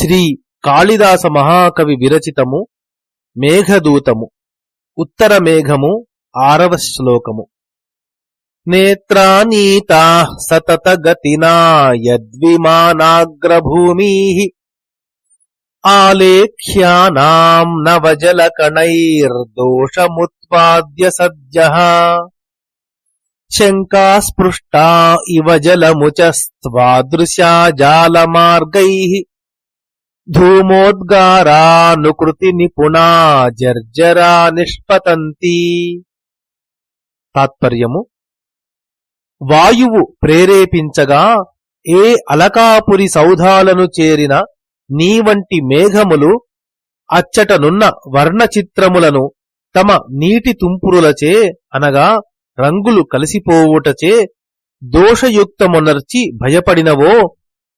శ్రీ కాళిదాస మహాకవి విరచితము మేఘదూతము ఉత్తర మేఘము ఆరవ శ్లోకము. నేత్రానీతా సతత గతినా యద్విమానాగ్రభూమీ ఆలేఖ్యానాం నవజలకణైర్దోషముత్పాద్య సద్య శంకాస్పృష్టా ఇవ జలముచస్త్వాదృశా జాలమార్గై ధూమోద్గారానుకృతి నిపుణా జర్జరా నిష్పతంతి. తాత్పర్యము వాయువు ప్రేరేపించగా ఏ అలకాపురి సౌధాలను చేరిన నీ వంటి మేఘములు అచ్చటనున్న వర్ణచిత్రములను తమ నీటి తుంపురులచే అనగా రంగులు కలిసిపోవుటచే దోషయుక్తమునర్చి భయపడినవో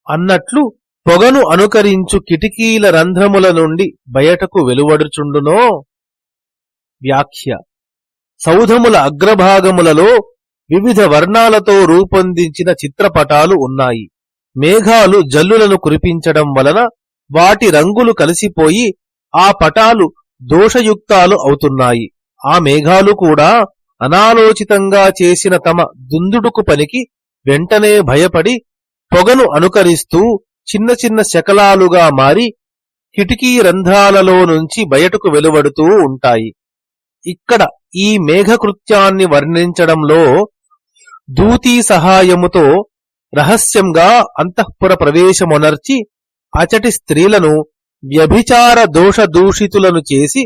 అన్నట్లు పొగను అనుకరించు కిటికీల రంధ్రముల నుండి బయటకు వెలువడుచుండునో? వ్యాఖ్య. సౌధముల అగ్రభాగములలో వివిధ వర్ణాలతో రూపొందించిన చిత్రపటాలు ఉన్నాయి. మేఘాలు జల్లులను కురిపించడం వలన వాటి రంగులు కలిసిపోయి ఆ పటాలు దోషయుక్తాలు అవుతున్నాయి. ఆ మేఘాలు కూడా అనాలోచితంగా చేసిన తమ దుందుడుకు పనికి వెంటనే భయపడి పొగను అనుకరిస్తూ చిన్న చిన్న శకలాలుగా మారి కిటికీ రంధ్రాలలో నుంచి బయటకు వెలువడుతూ ఉంటాయి. ఇక్కడ ఈ మేఘకృత్యాన్ని వర్ణించడంలో దూతీ సహాయముతో రహస్యంగా అంతఃపుర ప్రవేశమునర్చి అచటి స్త్రీలను వ్యభిచార దోష దూషితులను చేసి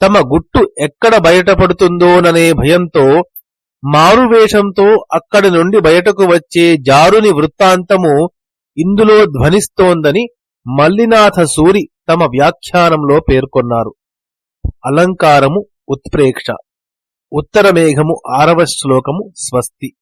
తమ గుట్టు ఎక్కడ బయటపడుతుందోననే భయంతో మారువేషంతో అక్కడి నుండి బయటకు వచ్చే జారుని వృత్తాంతము ఇందులో ధ్వనిస్తోందని మల్లినాథ సూరి తమ వ్యాఖ్యానంలో పేర్కొన్నారు. అలంకారము ఉత్ప్రేక్ష. ఉత్తరమేఘము ఆరవ శ్లోకము స్వస్తి.